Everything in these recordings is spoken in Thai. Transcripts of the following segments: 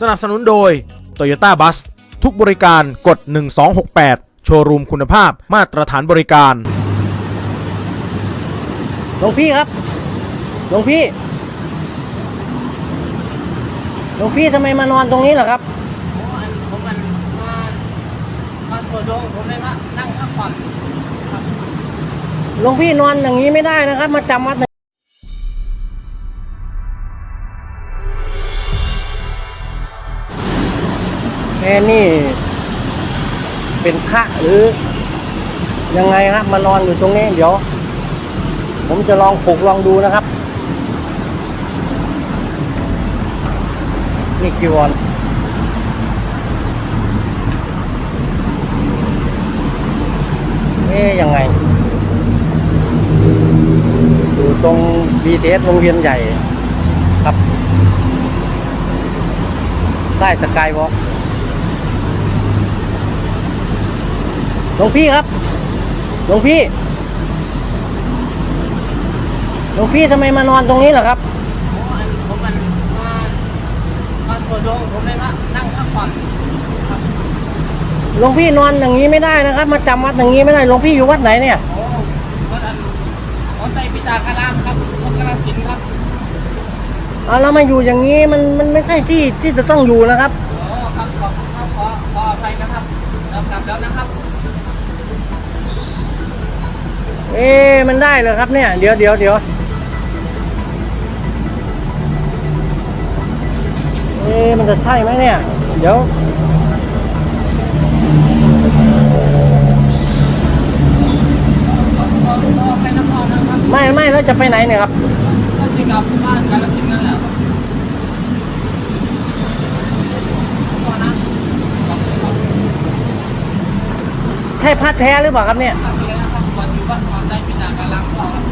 สนับสนุนโดย Toyota Bus ทุกบริการกด 1268 โชว์รูมคุณภาพมาตรฐานบริการ หลวงพี่ครับ หลวงพี่ หลวงพี่ทำไมมานอนตรงนี้เหรอครับ ผมอันผมมันมามาตัวดงผมเลยว่านั่งพักผ่อนครับหลวงพี่นอนอย่างนี้ไม่ได้นะครับ มาจำวัดแค่นี่ เป็นพระหรือ ยังไงครับมานอนอยู่ตรงนี้ เดี๋ยว ผมจะลองปลุกลองดูนะครับ นี่กีวรเอ๊ยยังไง อยู่ตรง BTS วงเวียนใหญ่ครับใต้สกายวอล์ก หลวงพี่ครับ หลวงพี่ หลวงพี่ทำไมมานอนตรงนี้เหรอครับผมอันผมมันมามาตัวดงผมเลยว่านั่งพักผ่อนครับหลวงพี่นอนอย่างนี้ไม่ได้นะครับ มาจำวัดอย่างนี้ไม่ได้ หลวงพี่อยู่วัดไหนเนี่ย โอ้วัดอันวัดไตรปิตากรามครับวัดกราสินธุ์ครับเอาแล้วมาอยู่อย่างนี้มันมันไม่ใช่ที่ที่จะต้องอยู่นะครับ โอ้ครับขอบคุณครับขอขออภัยนะครับเรากลับแล้วนะครับ เอ๊มันได้เหรอครับเนี่ย เดี๋ยวเดี๋ยวเดี๋ยวเอ๊มันจะใช่ไหมเนี่ย เดี๋ยวไม่ไม่แล้วจะไปไหนเนี่ยครับก็ที่กลับบ้านกาลสินธุ์นั่นแหละใช่พระแท้หรือเปล่าครับเนี่ย ครับเลยนะครับก่อนอยู่วัดวัดไตรปิตากรามก็ครับ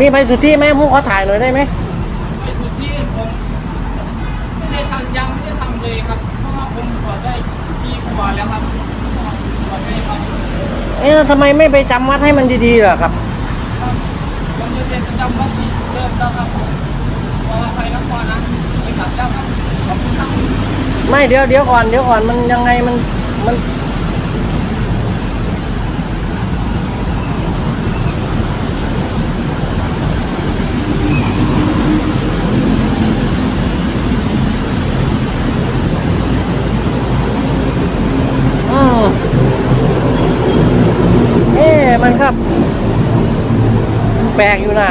มีใบสุทธิไหมผมขอถ่ายหน่อยได้ไหมไปทุกที่ผมไม่ได้ทำยังไม่ได้ทำเลยครับเพราะว่าผมบวชได้ปีกว่าแล้วครับบวชได้ครับเอ๊ะแล้วทำไมไม่ไปจำวัดให้มันดีๆล่ะครับครับผมจะเป็นประจำวัดที่เริ่มแล้วครับผมขออภัยนะพ่อนะไปกลับแล้วครับขอบคุณครับไม่เดี๋ยวเดี๋ยวก่อนเดี๋ยวก่อนมันยังไงมันมัน อืมเอ๊ะมันครับ แปลกอยู่นะ